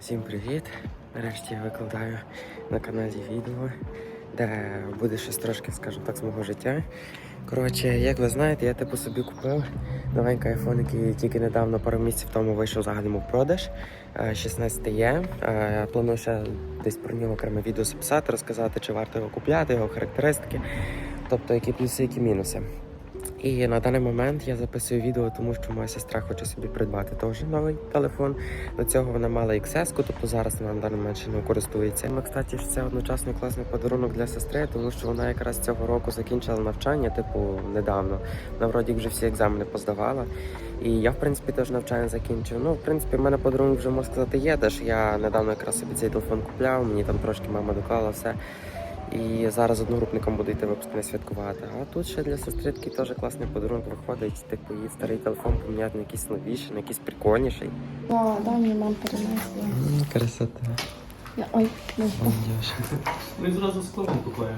Всім привіт! Нарешті я викладаю на каналі відео, де буде щось трошки, скажімо так, з мого життя. Коротше, як ви знаєте, я типу собі купив новенький iPhone, який тільки недавно пару місяців тому вийшов взагалі в продаж. е, 16 є. Е, Планую ще десь про нього окреме відео записати, розказати, чи варто його купляти, його характеристики, тобто які плюси, які мінуси. І на даний момент я записую відео, тому що моя сестра хоче собі придбати теж новий телефон. До цього вона мала XS, тобто зараз вона на даний момент ще не користується. Ну, кстати, це одночасно класний подарунок для сестри, тому що вона якраз цього року закінчила навчання, типу, недавно. Вона вроді вже всі екзамени поздавала. І я, в принципі, теж навчання закінчив. Ну, в принципі, в мене подарунок вже можна сказати є, де ж я недавно якраз собі цей телефон купляв, мені там трошки мама доклала все. І зараз одногрупникам буде йти випускне святкувати. А тут ще для сестри такий теж класний подарунок виходить. Типу, її старий телефон поміняти на якийсь новіший, на якийсь прикольніший. О, да, мені мам перенесла. Красота. Я- Ой, не. Ми зразу скло купуємо.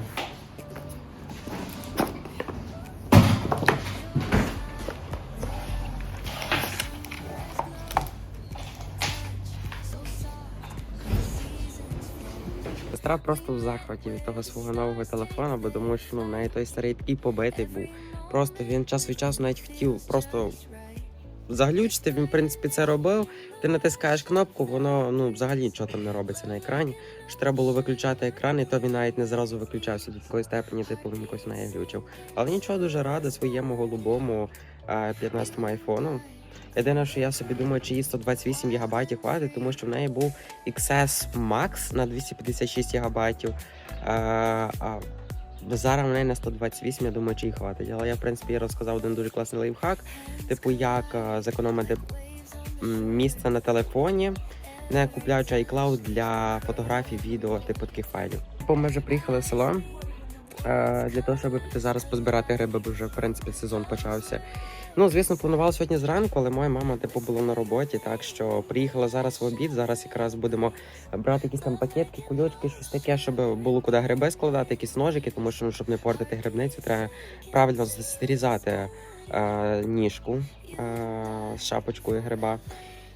Сестра просто в захваті від того свого нового телефона, бо тому що ну, в неї той старий і побитий був. Просто він час від часу навіть хотів просто заглючити. Він, в принципі, це робив. Ти натискаєш кнопку, воно ну взагалі нічого там не робиться на екрані. Що треба було виключати екран, і то він навіть не зразу виключався до такої степені, типу він якось не глючив. Але нічого дуже рада своєму голубому е, 15 айфону. Єдине, що я собі думаю, чи їй 128 ГБ хватить, тому що в неї був XS Max на 256 ГБ. А зараз в неї на 128, я думаю, чи їй хватить. Але я, в принципі, розказав один дуже класний лайфхак, типу, як е, зекономити місце на телефоні, не купляючи iCloud для фотографій, відео, типу таких файлів. Типу, Ми вже приїхали в село. Е, Для того, щоб піти зараз позбирати гриби, бо вже в принципі сезон почався. Ну, звісно, планувала сьогодні зранку, але моя мама типу була на роботі, так що приїхала зараз в обід. Зараз якраз будемо брати якісь там пакетки, кульочки, щось таке, щоб було куди гриби складати, якісь ножики, тому що ну, щоб не портити грибницю, треба правильно зрізати е, ніжку е, з шапочкою гриба.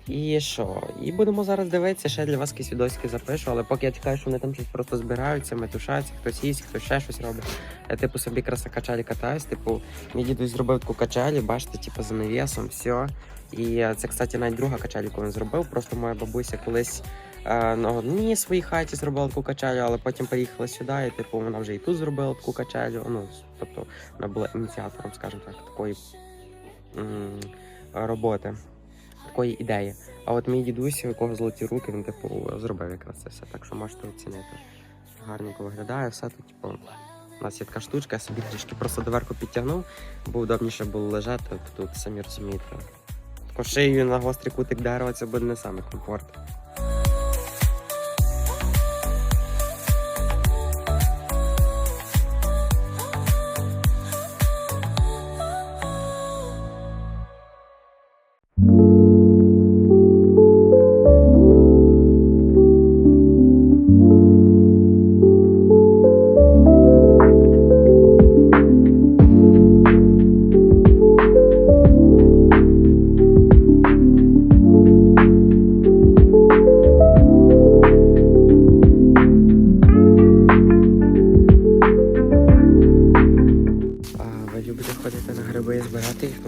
І що? І будемо зараз дивитися, ще для вас якісь відосики запишу, але поки я чекаю, що вони там щось просто збираються, метушаться, хтось їсть, хтось ще щось робить. Я типу собі якраз на качелі катаюсь. Типу, мій дідусь зробив таку качелі, бачите, типу за навісом, все. І е, це, кстати, навіть друга качель, яку він зробив. Просто моя бабуся колись е, на одній своїй хаті зробила таку качелю, але потім приїхала сюди, і типу вона вже і тут зробила таку качелю. Ну, тобто вона була ініціатором, скажімо так, такої м, роботи, такої ідеї. А от мій дідусь, у якого золоті руки, він типу зробив якраз це все. Так що можете оцінити. Гарненько виглядає, все тут, типу. У нас є така штучка, я собі трішки просто доверху підтягнув, бо удобніше було лежати, тут самі розумієте. Також шиєю на гострий кутик дерева це буде не саме комфорт.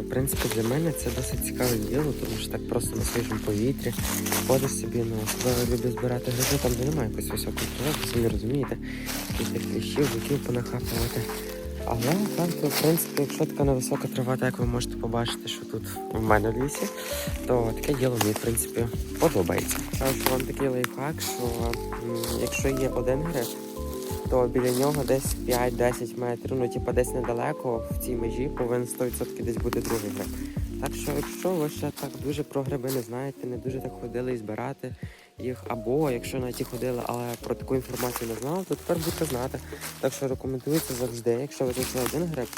В принципі, для мене це досить цікаве діло, тому що так просто на свіжому повітрі ходиш собі, ну особливо люблю збирати гриби, там де немає якось високої трави, самі розумієте, яких кліщів, биків понахапувати. Але так, в принципі, якщо така невисока трава, так як ви можете побачити, що тут в мене в лісі, то таке діло мені, в принципі, подобається. Кажу вам такий лайфхак, що якщо є один гриб, то біля нього десь 5-10 метрів, ну типа десь недалеко в цій межі повинен 100% десь бути другий гриб. Так що, якщо ви ще так дуже про гриби не знаєте, не дуже так ходили і збирати їх, або якщо навіть ходили, але про таку інформацію не знали, то тепер будете знати. Так що рекомендується завжди, якщо ви знайшли один гриб,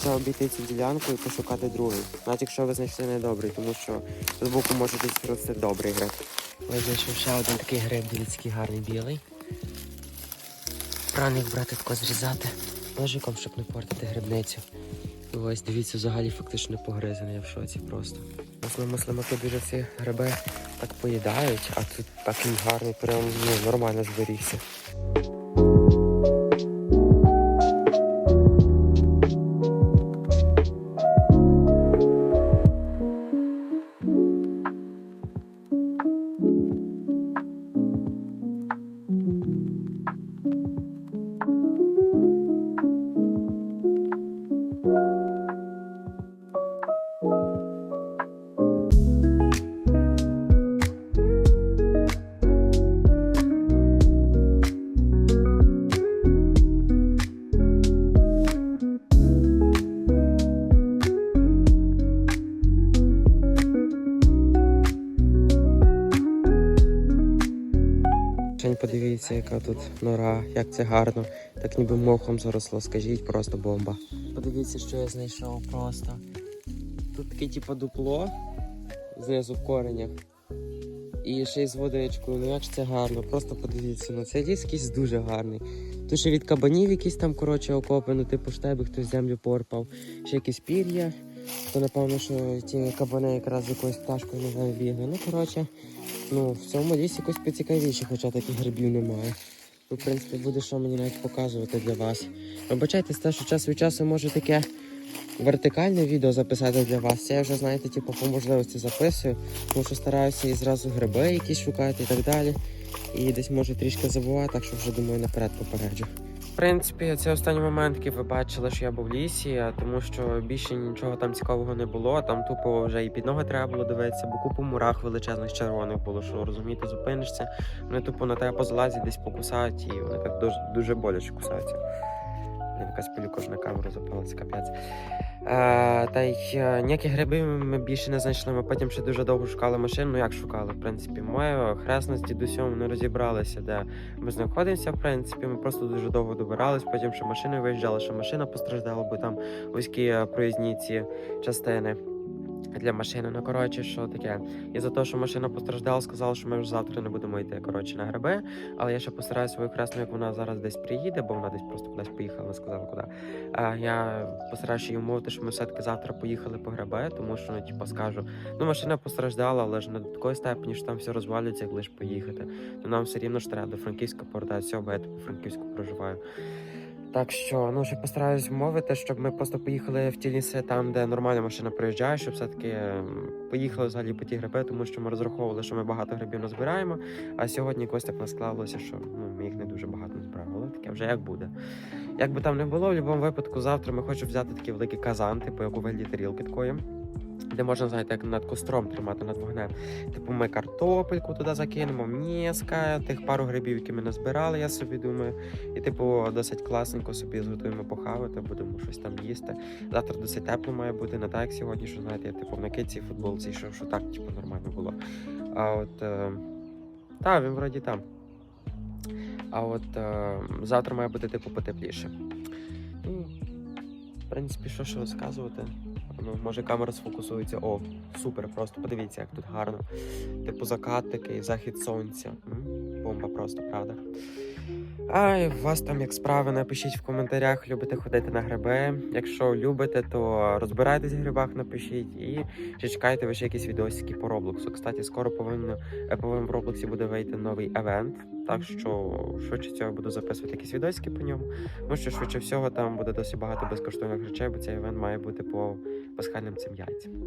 ще обійти цю ділянку і пошукати другий. Навіть якщо ви знайшли недобрий, тому що з боку може десь рости добрий гриб. Ось знайшов ще один такий гриб, дивіться, гарний білий. Рано їх брати тако зрізати ножиком, щоб не портити грибницю. І ось дивіться, взагалі фактично погризане, я в шоці просто. Мислимо тут дуже ці гриби так поїдають, а тут такий гарний, прям ну, нормально зберігся. Шень, подивіться, яка тут нора, як це гарно. Так ніби мохом заросло, скажіть, просто бомба. Подивіться, що я знайшов просто. Тут таке типу дупло знизу в коренях. І ще й з водичкою. Ну як ж це гарно, просто подивіться. Ну цей ліс якийсь дуже гарний. Тут ще від кабанів якісь там, коротше, окопи, ну типу штеби, хтось землю порпав. Ще якісь пір'я. То напевно, що ті кабани якраз з якоюсь пташкою не знаю, бігли. Ну, коротше, ну в цьому лісі якось поцікавіше, хоча таких грибів немає. Ну, в принципі, буде що мені навіть показувати для вас. Вибачайте, те, що час від часу може таке вертикальне відео записати для вас. Це я вже, знаєте, типу, по можливості записую, тому що стараюся і зразу гриби якісь шукати і так далі. І десь може трішки забувати, так що вже думаю наперед попереджу. Принципі, це останній момент, який ви бачили, що я був в лісі, тому що більше нічого там цікавого не було. Там тупо вже і під ноги треба було дивитися, бо купу мурах величезних червоних було, що розумієте, зупинишся. Вони тупо на тебе позалазять, десь покусають, і вони так дуже, дуже боляче кусаються. Якась пилюка на камеру запалася, капець. Е, та й ніякі ніяких грибів ми більше не знайшли. Ми потім ще дуже довго шукали машину. Ну як шукали, в принципі. моє хресна з дідусем не розібралися, де ми знаходимося. В принципі, ми просто дуже довго добирались. Потім ще машиною виїжджали, що машина постраждала, бо там вузькі е, проїзні ці частини. Для машини, ну коротше, що таке. І за те, що машина постраждала, сказали, що ми вже завтра не будемо йти коротше, на гриби. Але я ще постараюся свою хресну, як вона зараз десь приїде, бо вона десь просто кудись поїхала, не сказала куди. А я постараюся їй умовити, що ми все-таки завтра поїхали по гриби, тому що ну, типу, скажу, ну машина постраждала, але ж не до такої степені, що там все розвалюється, як лише поїхати. То нам все рівно ж треба до Франківська повертатися, бо я типу, Франківську проживаю. Так що, ну ще постараюсь вмовити, щоб ми просто поїхали в ті ліси там, де нормальна машина приїжджає, щоб все-таки ем, поїхали взагалі по ті гриби, тому що ми розраховували, що ми багато грибів назбираємо. А сьогодні якось так нас склалося, що ну, ми їх не дуже багато назбирали. Але таке вже як буде. Як би там не було, в будь-якому випадку завтра ми хочемо взяти такий великий казан, типу як у вигляді тарілки такої. Де можна, знаєте, як над костром тримати над вогнем. Типу, ми картопельку туди закинемо, м'єска, тих пару грибів, які ми назбирали, я собі думаю. І, типу, досить класненько собі зготуємо похавати, будемо щось там їсти. Завтра досить тепло має бути, не так як сьогодні, що знаєте, я типу в накидці футболці, що, що так, типу, нормально було. А от е, та, він вроді там. А от е, завтра має бути типу потепліше. Ну, в принципі, що ще розказувати? Ну, може камера сфокусується. О, супер, просто подивіться, як тут гарно. Типу закат такий, захід сонця. Бомба просто, правда. А у вас там як справи, напишіть в коментарях, любите ходити на гриби. Якщо любите, то розбирайтесь в грибах, напишіть і ще чекайте ви ще якісь відосики по Роблоксу. Кстати, скоро повинно е, повинен в Роблоксі буде вийти новий евент. Так що швидше цього буду записувати якісь відосики по ньому. Тому що швидше всього там буде досить багато безкоштовних речей, бо цей івент має бути по пасхальним цим яйцям.